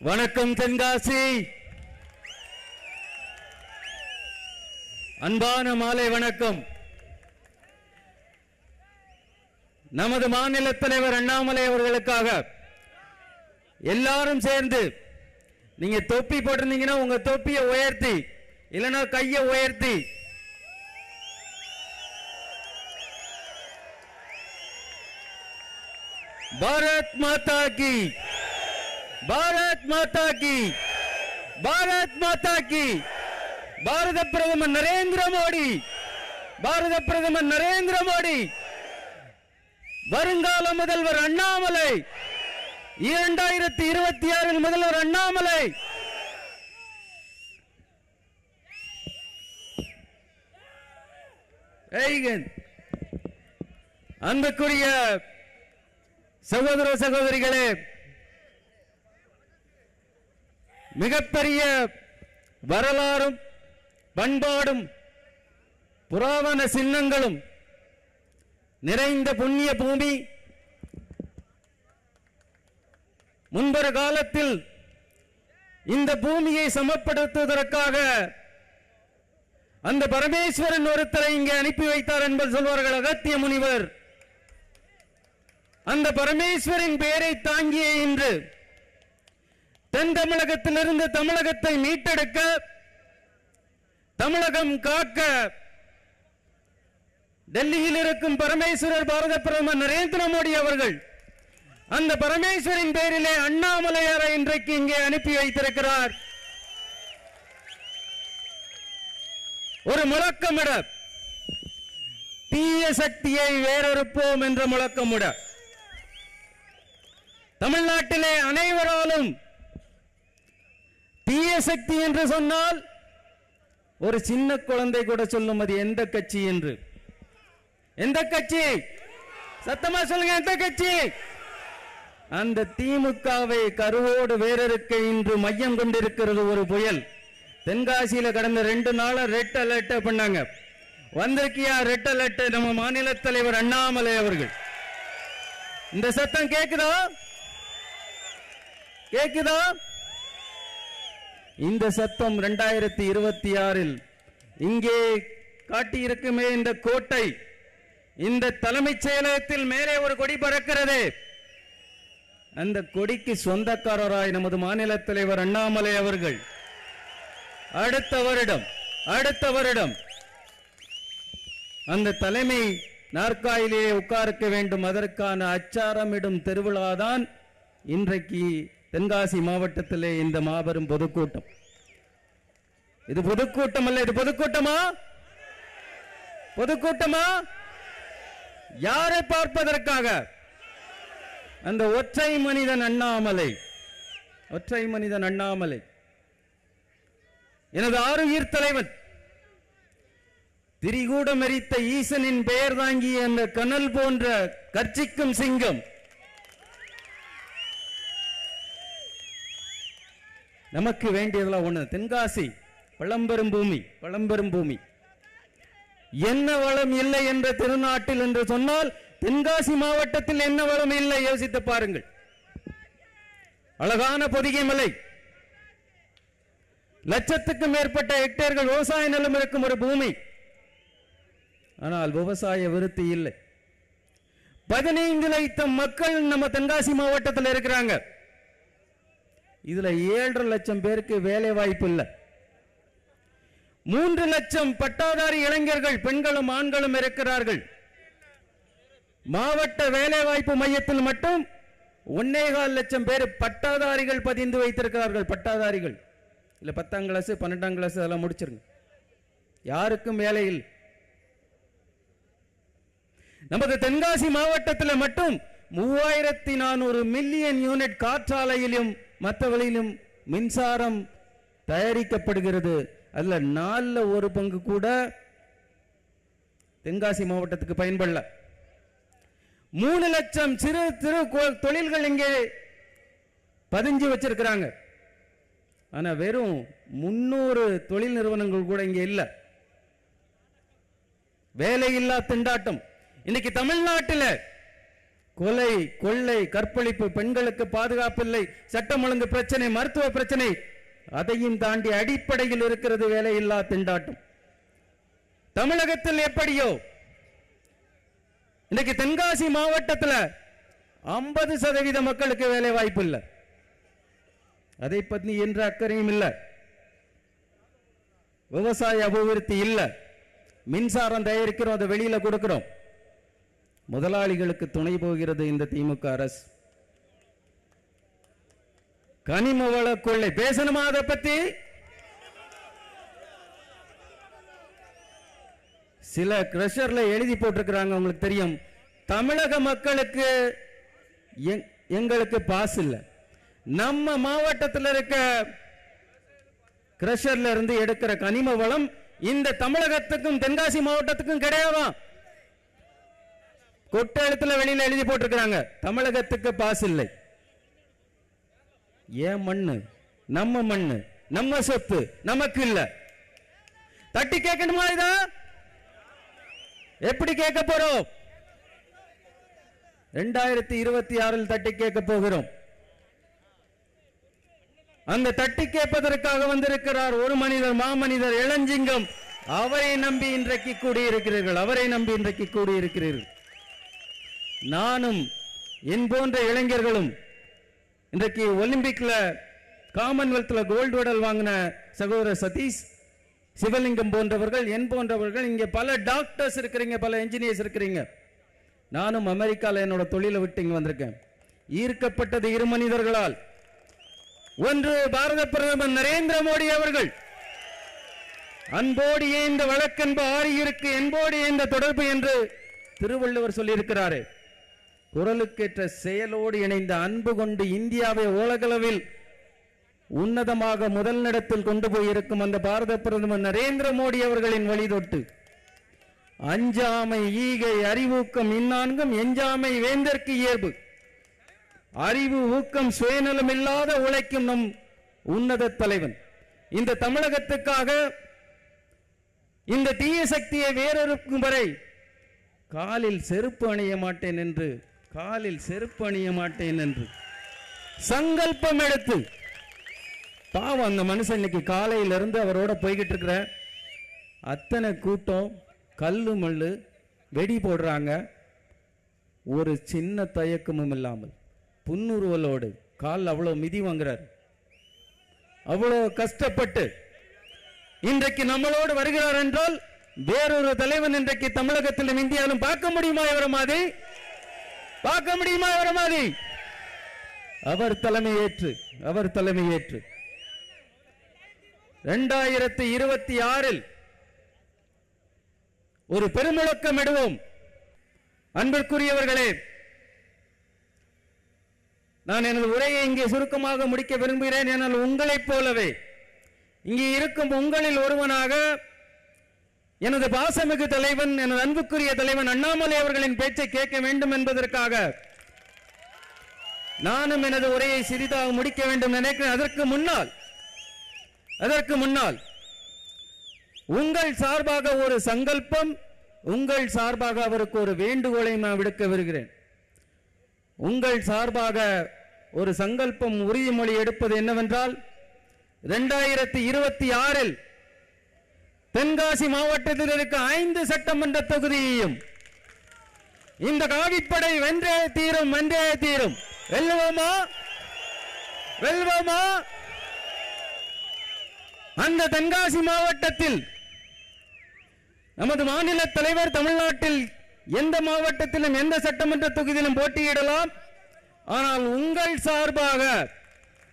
வணக்கம் தென்காசி. அன்பான மாலை வணக்கம். நமது மாநில தலைவர் அண்ணாமலை அவர்களுக்காக எல்லாரும் சேர்ந்து நீங்க தொப்பி போட்டிருந்தீங்கன்னா உங்க தொப்பியை உயர்த்தி இல்லைன்னா கையை உயர்த்தி. பாரத் மாதா கி. பாரத் மாதா கி. பாரத் மாதா கி. பாரத பிரதமர் நரேந்திர மோடி. பாரத பிரதமர் நரேந்திர மோடி. வருங்கால முதல்வர் அண்ணாமலை. இரண்டாயிரத்தி இருபத்தி ஆறில் முதல்வர் அண்ணாமலை. அன்புக்குரிய சகோதர சகோதரிகளே மிகப்பெரிய வரலாறும் பண்பாடும் புராதன சின்னங்களும் நிறைந்த புண்ணிய பூமி முன்பொரு காலத்தில் இந்த பூமியை சமப்படுத்துவதற்காக அந்த பரமேஸ்வரன் ஒருத்தரை இங்கே அனுப்பி வைத்தார் என்பது சொல்வார்கள் அகத்திய முனிவர். அந்த பரமேஸ்வரின் பெயரை தாங்கிய இன்று தென் தமிழகத்திலிருந்து தமிழகத்தை மீட்டெடுக்க தமிழகம் காக்க டெல்லியில் இருக்கும் பரமேஸ்வரர் பாரத பிரதமர் நரேந்திர மோடி அவர்கள் அந்த பரமேஸ்வரின் பேரிலே அண்ணாமலையாரை இன்றைக்கு இங்கே அனுப்பி வைத்திருக்கிறார். ஒரு முழக்கமிட தீய சக்தியை வேறறுப்போம் என்ற முழக்கமிட தமிழ்நாட்டிலே அனைவராலும் தீய சக்தி என்று சொன்னால் ஒரு சின்ன குழந்தை கூட சொல்லும் அது எந்த கட்சி என்று? எந்த கட்சி? சத்தமா சொல்லுங்க எந்த கட்சி? அந்த திமுகவை கருவோடு வேறறுக்க இன்று மையம் கொண்டிருக்கிறது ஒரு புயல். தென்காசியில கடந்த ரெண்டு நாளா ரெட் அலர்ட் பண்ணாங்க. வந்திருக்கியா ரெட் அலர்ட்? நம்ம மாநில தலைவர் அண்ணாமலை அவர்கள். இந்த சத்தம் கேக்குதா? கேக்குதா? இந்த சத்தம் ரெண்டாயிரத்தி இருபத்தி ஆறில் இங்கே காட்டியிருக்குமே இந்த கோட்டை. இந்த தலைமைச் செயலகத்தில் மேலே ஒரு கொடி பறக்கிறது. அந்த கொடிக்கு சொந்தக்காரராய் நமது மாநில தலைவர் அண்ணாமலை அவர்கள். அடுத்த வருடம் அடுத்த வருடம் அந்த தலைமை நாற்காயிலேயே உட்கார்க்க வேண்டும். அதற்கான அச்சாரமிடும் திருவிழாதான் இன்றைக்கு தென்காசி மாவட்டத்திலே இந்த மாபெரும் பொதுக்கூட்டம். இது பொதுக்கூட்டம் அல்ல இது பொதுக்கூட்டமா? பொதுக்கூட்டமா? யாரை பார்ப்பதற்காக? அந்த ஒற்றை மனிதன் அண்ணாமலை. ஒற்றை மனிதன் அண்ணாமலை. எனது ஆறுயிர் தலைவன். திரிகூடம் எரித்த ஈசனின் பெயர் தாங்கிய அந்த கனல் போன்ற கர்ச்சிக்கும் சிங்கம் நமக்கு வேண்டியதெல்லாம் ஒன்று தென்காசி பழம்பெரும் பூமி பழம்பெரும் பூமி. என்ன வளம் இல்லை என்ற திருநாட்டில் என்று சொன்னால் தென்காசி மாவட்டத்தில் என்ன வளம் இல்லை யோசித்து பாருங்கள். அழகான பொதிகை மலை. லட்சத்துக்கும் மேற்பட்ட ஹெக்டேர்கள் விவசாய நிலம் இருக்கும் ஒரு பூமி. ஆனால் விவசாய விருத்தி இல்லை. பதினைந்து லட்சம் மக்கள் நம்ம தென்காசி மாவட்டத்தில் இருக்கிறாங்க. இதுல ஏழரை லட்சம் பேருக்கு வேலை வாய்ப்பு இல்லை. மூன்று லட்சம் பட்டாதாரி இளைஞர்கள் பெண்களும் ஆண்களும் இருக்கிறார்கள். மாவட்ட வேலை வாய்ப்பு மையத்தில் மட்டும் ஒன்னேகால் லட்சம் பேர் பட்டாதாரிகள் பதிந்து வைத்திருக்கிறார்கள் பட்டாதாரிகள். இல்ல பத்தாம் கிளாஸ் பன்னெண்டாம் கிளாஸ் அதெல்லாம் முடிச்சிருங்க. யாருக்கும் வேலை நமது தென்காசி மாவட்டத்தில் மட்டும் மூவாயிரத்தி நானூறு மில்லியன் யூனிட் காற்றாலையிலும் மற்றவழியிலும் மின்சாரம் தயாரிக்கப்படுகிறது. அதில் நாலில் ஒரு பங்கு கூட தென்காசி மாவட்டத்துக்கு பயன்படல. மூணு லட்சம் சிறு சிறு தொழில்கள் இங்கே பதிஞ்சு வச்சிருக்கிறாங்க. ஆனா வெறும் முன்னூறு தொழில் நிறுவனங்கள் கூட இங்க இல்ல. வேலையில்லா திண்டாட்டம். இன்னைக்கு தமிழ்நாட்டில் கொலை கொள்ளை கற்பழிப்பு பெண்களுக்கு பாதுகாப்பில்லை சட்டம் ஒழுங்கு பிரச்சனை மருத்துவ பிரச்சனை அதையும் தாண்டி அடிப்படையில் இருக்கிறது வேலையில்லா திண்டாட்டம். தமிழகத்தில் எப்படியோ இன்னைக்கு தென்காசி மாவட்டத்தில் ஐம்பது சதவீத மக்களுக்கு வேலை வாய்ப்பு இல்லை. அதை பத்தி என்ற அக்கறையும் இல்லை. விவசாய அபிவிருத்தி இல்லை. மின்சாரம் தயாரிக்கிறோம் அதை வெளியில கொடுக்கிறோம். முதலாளிகளுக்கு துணை போகிறது இந்த திமுக அரசு. கனிம வள கொள்ளை பேசணுமா அதை பத்தி? சில கிரஷர்ல எழுதி போட்டிருக்கிறாங்க உங்களுக்கு தெரியும். தமிழக மக்களுக்கு எங்- எங்களுக்கு பாஸ் இல்லை. நம்ம மாவட்டத்தில் இருக்க கிரஷர்ல இருந்து எடுக்கிற கனிம வளம் இந்த தமிழகத்துக்கும் தென்காசி மாவட்டத்துக்கும் கிடையாதாம் கொட்ட எழுத்துல வெளியில எழுதி போட்டிருக்கிறாங்க. தமிழகத்துக்கு பாஸ் இல்லை. ஏன் மண்ணு? நம்ம மண்ணு. நம்ம சொத்து. நமக்கு இல்ல. தட்டி கேட்கணுமா இதா? எப்படி கேட்க போறோம்? ரெண்டாயிரத்தி இருபத்தி ஆறில் தட்டி கேட்க போகிறோம். அந்த தட்டி கேட்பதற்காக வந்திருக்கிறார் ஒரு மனிதர் மாமனிதர் இளஞ்சிங்கம். அவரை நம்பி இன்றைக்கு கூடியிருக்கிறீர்கள். அவரை நம்பி இன்றைக்கு கூடியிருக்கிறீர்கள். நானும் என் போன்ற இளைஞர்களும் இன்றைக்கு ஒலிம்பிக்கில் காமன்வெல்த்தில் கோல்டு மெடல் வாங்கின சகோதரர் சதீஷ் சிவலிங்கம் போன்றவர்கள் என் போன்றவர்கள் இங்கே பல டாக்டர்ஸ் இருக்கிறீங்க பல இன்ஜினியர்ஸ் இருக்கிறீங்க. நானும் அமெரிக்காவில் என்னோட தொழிலை விட்டு இங்கே வந்திருக்கேன். ஈர்க்கப்பட்டது இரு மனிதர்களால். ஒன்று பாரத பிரதமர் நரேந்திர மோடி அவர்கள். அன்போடு இந்த வழக்கன்பு ஆறியிருக்கு என்போடு இந்த தொடர்பு என்று திருவள்ளுவர் சொல்லியிருக்கிறாரே. குரலுக்கேற்ற செயலோடு இணைந்த அன்பு கொண்டு இந்தியாவை உலகளவில் உன்னதமாக முதல் இடத்தில் கொண்டு போயிருக்கும் அந்த பாரத பிரதமர் நரேந்திர மோடி அவர்களின் வழிதொட்டு. அஞ்சாமை ஈகை அறிவூக்கம் இந்நான்கும் எஞ்சாமை வேந்தற்கு இயல்பு. அறிவு ஊக்கம் சுயநலம் இல்லாத உழைக்கும் நம் உன்னத தலைவன். இந்த தமிழகத்துக்காக இந்த தீய சக்தியை வேறொருக்கும் வரை காலில் செருப்பு அணிய மாட்டேன் என்று காலில் செருப்பு அணிய மாட்டேன் என்று. சங்கல்பம் எடுத்து. பாவம் அந்த மனுஷன் இன்னைக்கு காலையில இருந்து அவரோட போய்கிட்டு இருக்கிற அத்தனை கூட்டம் கல்லு மல்லு வெடி போடுறாங்க. ஒரு சின்ன தயக்கமும் இல்லாமல். புன்னுருவலோடு கால் அவ்வளோ மிதி வாங்குறார். அவ்வளோ கஷ்டப்பட்டு இன்றைக்கு நம்மளோடு வருகிறார் என்றால் வேறொரு தலைவன் இன்றைக்கு தமிழகத்திலும் இந்தியாவிலும் பார்க்க முடியுமா இவர மாதிரி? பார்க்க முடியுமா இவர மாதிரி? அவர் தலைமை ஏற்று அவர் தலைமை ஏற்று இரண்டாயிரத்தி இருபத்தி ஆறில் ஒரு பெருமுழக்கம் இடுவோம் அன்பிற்குரியவர்களே நான் எனது உரையை இங்கே சுருக்கமாக முடிக்க விரும்புகிறேன். ஆனால் உங்களைப் போலவே இங்கே இருக்கும் உங்களில் ஒருவனாக எனது பாசமிகு தலைவன் எனது அன்புக்குரிய தலைவன் அண்ணாமலை அவர்களின் பேச்சை கேட்க வேண்டும் என்பதற்காக நானும் எனது உரையை சிறிதாக முடிக்க வேண்டும் நினைக்கிறேன். அதற்கு முன்னால் அதற்கு முன்னால் உங்கள் சார்பாக ஒரு சங்கல்பம் உங்கள் சார்பாக அவருக்கு ஒரு வேண்டுகோளை நான் விடுக்க வருகிறேன் உங்கள் சார்பாக ஒரு சங்கல்பம் உறுதிமொழி எடுப்பது என்னவென்றால் இரண்டாயிரத்தி இருபத்தி ஆறில் தென்காசி மாவட்டத்தில் இருக்க ஐந்து சட்டமன்ற தொகுதியையும் இந்த காவிப்படை வென்றே தீரும் வென்றே தீரும். வெல்லுவோமா? வெல்வோமா அந்த தென்காசி மாவட்டத்தில் நமது மாநில தலைவர் தமிழ்நாட்டில் எந்த மாவட்டத்திலும் எந்த சட்டமன்ற தொகுதியிலும் போட்டியிடலாம். ஆனால் உங்கள் சார்பாக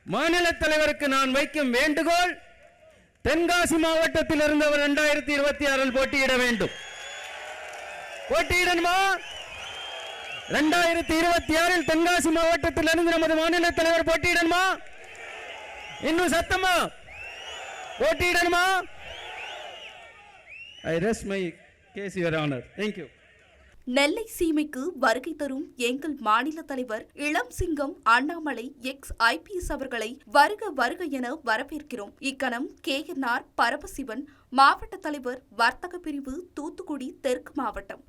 மாநில தலைவருக்கு நான் வைக்கும் வேண்டுகோள் தென்காசி மாவட்டத்தில் இருந்தவர் இரண்டாயிரத்தி இருபத்தி ஆறில் போட்டியிட வேண்டும். போட்டியிடணுமா? இரண்டாயிரத்தி இருபத்தி ஆறில் தென்காசி மாவட்டத்தில் இருந்து நமது மாநில தலைவர் போட்டியிடணுமா? இன்னும் சத்தமா? போட்டியிடணுமா? I rest my case your honour thank you Nellai சீமைக்கு வருகை தரும் எங்கள் மாநில தலைவர் இளம் சிங்கம் அண்ணாமலை எக்ஸ் ஐபிஎஸ் அவர்களை வருக வருக என வரவேற்கிறோம். இக்கணம் கேஎன்ஆர் பரமசிவன் மாவட்ட தலைவர் வர்த்தக பிரிவு தூத்துக்குடி தெற்கு மாவட்டம்.